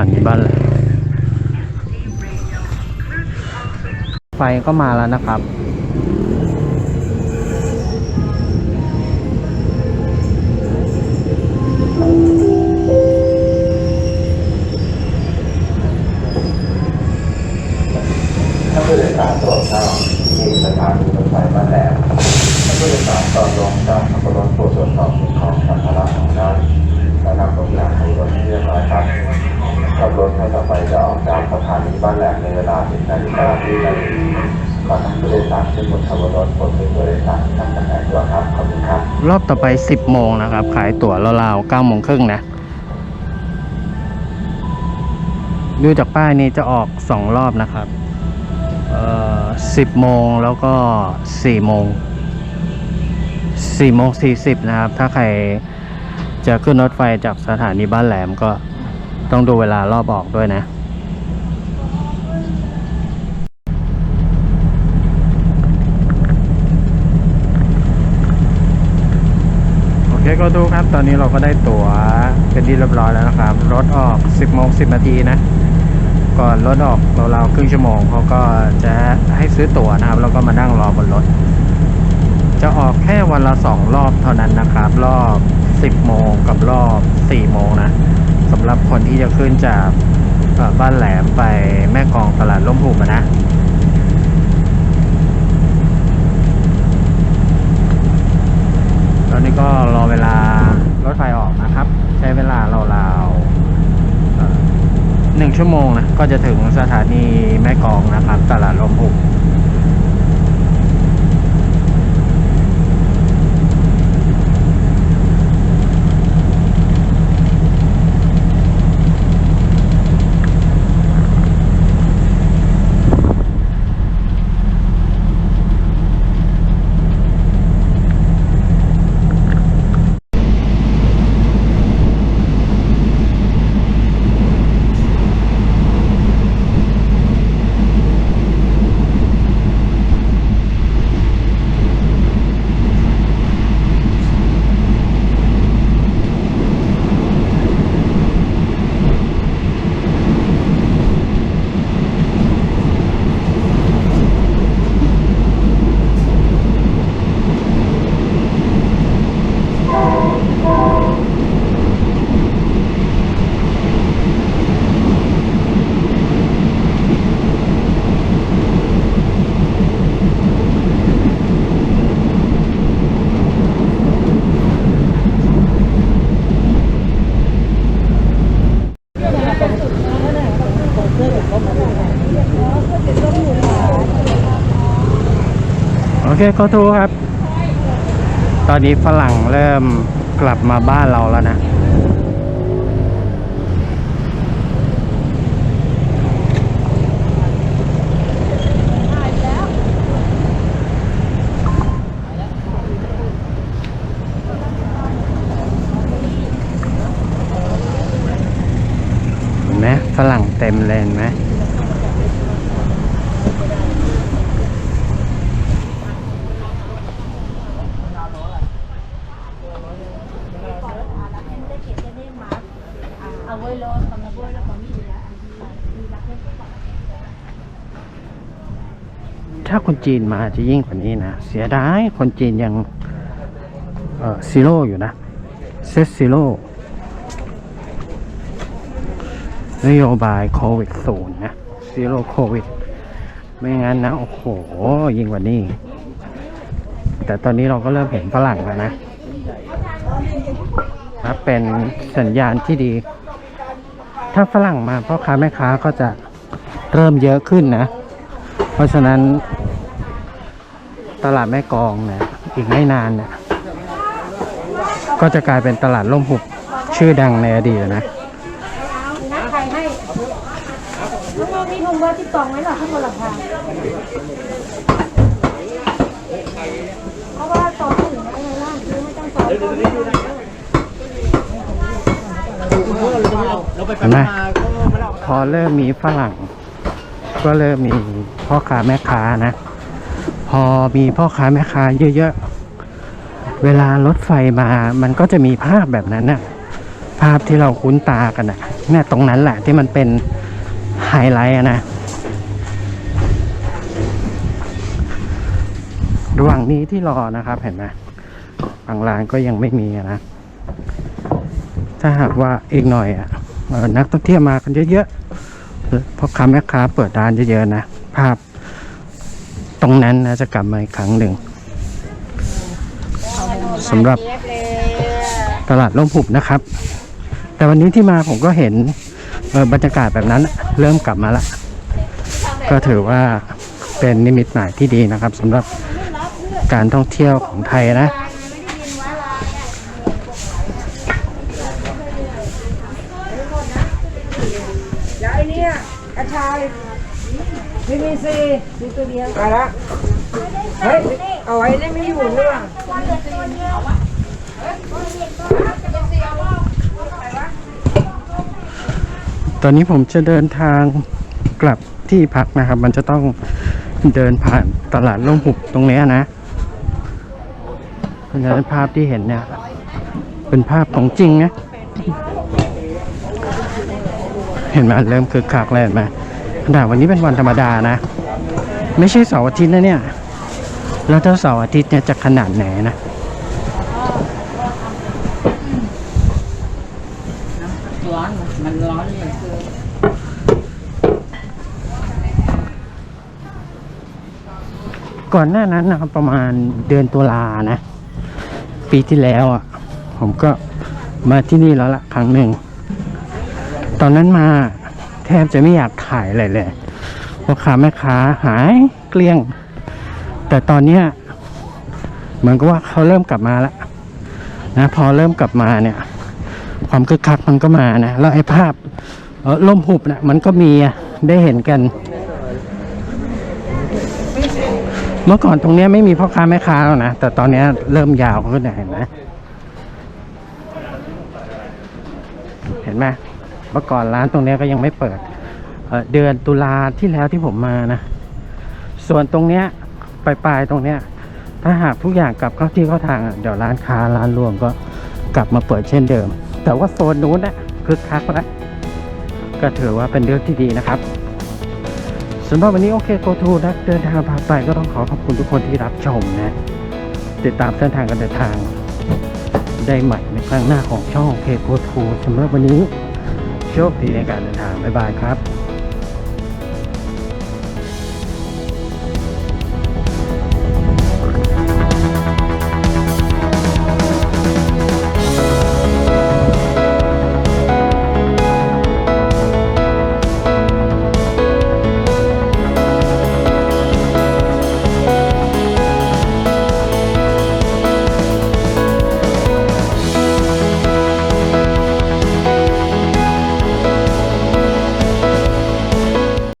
านีบ้านแหละไฟก็มาแล้วนะครับ ขอบคุณครับรอบต่อไป 10 โมงนะครับ ขายตั๋วราวๆ9โมงครึ่งนะ ดูจากป้ายนี้จะออก 2 รอบนะครับ เอ่อ 10 โมงแล้วก็ 4 โมง 4 โมง 40 นะครับ ถ้าใครจะขึ้นรถไฟจากสถานีบ้านแหลมก็ต้องดูเวลารอบออกด้วยนะ โอเคก็ดูครับ ตอนนี้เราก็ได้ตั๋วเป็นที่เรียบร้อยแล้วนะครับ รถออก 10โมง10 นาทีนะ ก่อนรถออกเราๆครึ่งชั่วโมงเขาก็จะให้ซื้อตั๋วนะครับ แล้วก็มานั่งรอบนรถ จะออกแค่วันละสองรอบเท่านั้นนะครับ รอบ 10 โมงกับรอบ 4 โมงนะสำหรับคนที่จะขึ้นจากบ้านแหลมไปแม่กองตลาดล่มหุบอะนะ อนนี้ก็รอเวลารถไฟออกนะครับ ใช้เวลาราวๆหนึ่งชั่วโมงนะก็จะถึงสถานีแม่กองนะครับ ตลาดลมหุก โอเคก็ทูครับ ตอนนี้ฝรั่งเริ่มกลับมาบ้านเราแล้วนะ เห็นไหมฝรั่ง เลยเห็นไหมถ้าคนจีนมาจะยิ่งกว่านี้นะ เสียดายคนจีนยังเอ่อซีโร่อยู่นะ เซตซีโร่ นโยบายโควิดศูนย์นะซีโร่โควิด ไม่งั้นนะ โอ้โห ยิ่งกว่านี้ แต่ตอนนี้เราก็เริ่มเห็นฝรั่งแล้วนะนะเป็นสัญญาณที่ดี ถ้าฝรั่งมาพ่อค้าแม่ค้าก็จะเริ่มเยอะขึ้นนะ เพราะฉะนั้นตลาดแม่กองเนี่ยอีกไม่นานเนี่ยก็จะกลายเป็นตลาดล่มหุบชื่อดังในอดีตนะ นะใครให้ น้องๆมีโทรเบอร์ติดต่อไว้หรอข้างบนหลังคาเพราะว่าต่อถึงอะไรล่ะคือไม่ต้องต่อนี้เห็นไหมพอเริ่มมีฝรั่ง ก็เริ่มมีพ่อค้าแม่ค้านะ พอมีพ่อค้าแม่ค้าเยอะๆ เวลารถไฟมา มันก็จะมีภาพแบบนั้นนะภาพที่เราคุ้นตากันน่ะเนี่ยตรงนั้นแหละที่มันเป็น ไฮไลท์อะนะระหว่างนี้ที่รอนะครับเห็นไหมบางร้านก็ยังไม่มีนะ ถ้าหากว่าอีกหน่อยอะนักท่องเที่ยวมากันเยอะๆพ่อค้าแม่ค้าเปิดร้านเยอะๆนะภาพตรงนั้นนะจะกลับมาอีกครั้งหนึ่งสำหรับตลาดล่มหุบนะครับ แต่วันนี้ที่มาผมก็เห็น เออบรรยากาศแบบนั้นเริ่มกลับมาละ ก็ถือว่าเป็นนิมิตหมายที่ดีนะครับสำหรับการท่องเที่ยวของไทยนะ แล้วไอ้เนี่ยกระชายวิตามินซีมีตัวเดียวไปละเฮ้ยเอาไว้ได้ไม่อยู่นี่หว่า ตอนนี้ผมจะเดินทางกลับที่พักนะครับ มันจะต้องเดินผ่านตลาดล่มหุบตรงนี้นะเพราะฉะนั้นภาพที่เห็นเนี่ยเป็นภาพของจริงนะเห็นไหมเริ่มคึกคักแล้วเห็นไหมขนาดวันนี้เป็นวันธรรมดานะ ไม่ใช่เสาร์อาทิตย์นะเนี่ย แล้วถ้าเสาร์อาทิตย์เนี่ยจะขนาดไหนนะ ร้อนมันร้อนเลยก่อนหน้านั้นนะครับประมาณเดือนตุลานะ ปีที่แล้วอะ ผมก็มาที่นี่แล้วละครั้งหนึ่ง ตอนนั้นมาแทบจะไม่อยากถ่ายอะไรเลยเพราะค้าแม่ค้าหายเกลี้ยง แต่ตอนเนี้ยเหมือนกับว่าเขาเริ่มกลับมาแล้วนะพอเริ่มกลับมาเนี่ย ความคึกคักมันก็มานะแล้วไอ้ภาพล่มหุบนะมันก็มีได้เห็นกัน เมื่อก่อนตรงเนี้ยไม่มีพ่อค้าแม่ค้าแล้วนะแต่ตอนนี้เริ่มยาวขึ้นเห็นไหมเห็นไหมเมื่อก่อนร้านตรงเนี้ยก็ยังไม่เปิดเเดือนตุลาที่แล้วที่ผมมานะ ส่วนตรงเนี้ยปลายๆตรงเนี้ย ถ้าหากทุกอย่างกลับเข้าที่เข้าทาง เดี๋ยวร้านค้าร้านรวงก็กลับมาเปิดเช่นเดิม แต่ว่าโซนนู้นนะคึกคักแล้วก็ถือว่าเป็นเรื่องที่ดีนะครับสำหรับวันนี้โอเคโกทูนะเดินทางผ่านไปก็ต้องขอขอบคุณทุกคนที่รับชมนะ ติดตามเส้นทางการเดินทางได้ใหม่ในครั้งหน้าของช่องโอเคโกทูสำหรับวันนี้โชคดีในการเดินทางบ๊ายบายครับ